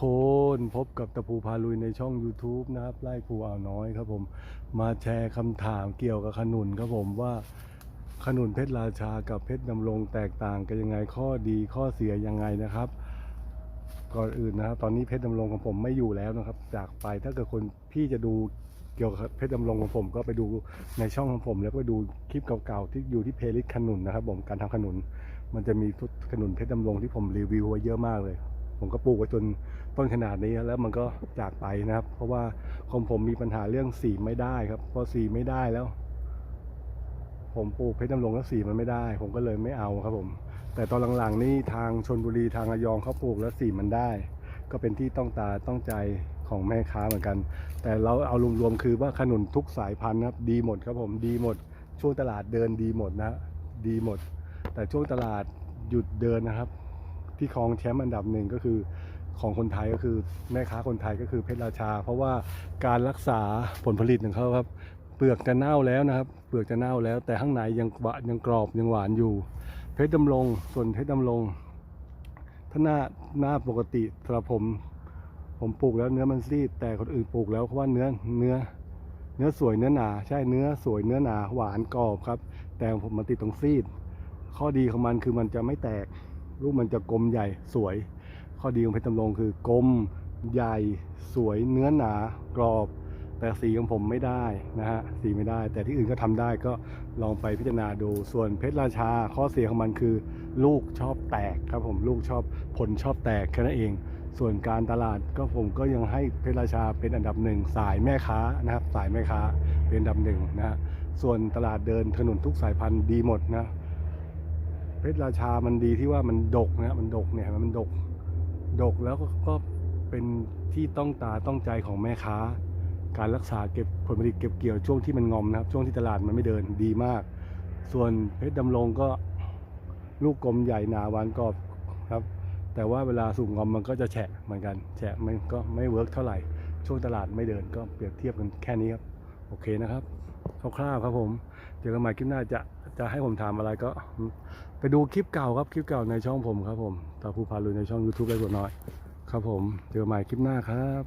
คนพบกับตะภูพาลุยในช่อง YouTube นะครับไล่ภูอ่าวน้อยครับผมมาแชร์คำถามเกี่ยวกับขนุนครับผมว่าขนุนเพชรราชากับเพชรดำรงแตกต่างกันยังไงข้อดีข้อเสียยังไงนะครับก่อนอื่นนะครับตอนนี้เพชรดำรงของผมไม่อยู่แล้วนะครับ จากไปถ้าเกิดคนพี่จะดูเกี่ยวกับเพชรดำรงของผมก็ไปดูในช่องของผม แล้วก็ไปดูคลิปเก่าๆที่อยู่ที่เพลย์ลิสต์ขนุนนะครับ ผมการทำขนุน มันจะมีทุกขนุนเพชรดำรงที่ผมรีวิวไว้เยอะมากเลย ผมก็ปลูกไว้จนต้นขนาดนี้แล้วมันก็จากไปนะครับ เพราะว่าของผมมีปัญหาเรื่องสีไม่ได้ครับพอสีไม่ได้แล้ว ผมปลูกเพชรดำรงแล้วสีมันไม่ได้ ผมก็เลยไม่เอาครับผม แต่ตอนหลังๆนี่ทางชนบุรีทางระยองเขาปลูกแล้วสีมันได้ ก็เป็นที่ต้องตาต้องใจของแม่ค้าเหมือนกัน แต่เราเอารวมๆคือว่าขนุนทุกสายพันธุ์ครับ ดีหมดครับผมดีหมด ช่วงตลาดเดินดีหมดนะ ดีหมด แต่ช่วงตลาดหยุดเดินนะครับ ที่ครองแชมป์อันดับหนึ่งก็คือของคนไทยก็คือแม่ค้าคนไทยก็คือเพชรราชา เพราะว่าการรักษาผลผลิตของเขาครับเปลือกจะเน่าแล้วนะครับเปลือกจะเน่าแล้ว แต่ข้างในยังหวานยังกรอบยังหวานอยู่ เพชรดำรงส่วนเพชรดำรงถ้าหน้าหน้าปกติสำหรับผมผมปลูกแล้วเนื้อมันซีดแต่คนอื่นปลูกแล้วเพราะว่าเนื้อเนื้อ เนื้อสวยเนื้อหนาใช่เนื้อสวยเนื้อหนาหวานกรอบครับ แต่ผมมันติดตรงซีด ข้อดีของมันคือมันจะไม่แตก ลูกมันจะกลมใหญ่สวย ข้อดีของเพชรตำลงคือกลมใหญ่สวยเนื้อหนากรอบ แต่สีของผมไม่ได้นะฮะสีไม่ได้ แต่ที่อื่นก็ทำได้ก็ลองไปพิจารณาดูส่วนเพชรราชาข้อเสียของมันคือ ลูกชอบแตกครับผมลูกชอบผลชอบแตกแค่นั้นเอง ส่วนการตลาดก็ผมก็ยังให้เพชรราชาเป็นอันดับหนึ่งสายแม่ค้านะครับสายแม่ค้าเป็นอันดับหนึ่งนะฮะส่วนตลาดเดินถนนทุกสายพันธุ์ดีหมดนะ เพชรราชามันดีที่ว่ามันดกนะมันดกเนี่ยมันดกดกแล้วก็ก็เป็นที่ต้องตาต้องใจของแม่ค้า การรักษาเก็บผลผลิตเก็บเกี่ยวช่วงที่มันงอมนะครับ ช่วงที่ตลาดมันไม่เดินดีมาก ส่วนเพชรดำรงก็ลูกกลมใหญ่หนาหวานกรอบครับ แต่ว่าเวลาสูงงอมมันก็จะแฉะเหมือนกัน แฉะมันก็ไม่เวิร์กเท่าไหร่ ช่วงตลาดไม่เดินก็เปรียบเทียบกันแค่นี้ครับ โอเคนะครับคร่าวๆครับผมเจอกันใหม่คลิปหน้าจะ จะให้ผมถามอะไรก็ ไปดูคลิปเก่าครับคลิปเก่าในช่องผมครับผมตาภูพาลุยในช่อง YouTube ได้กว่าน้อย ครับผมเจอใหม่คลิปหน้าครับ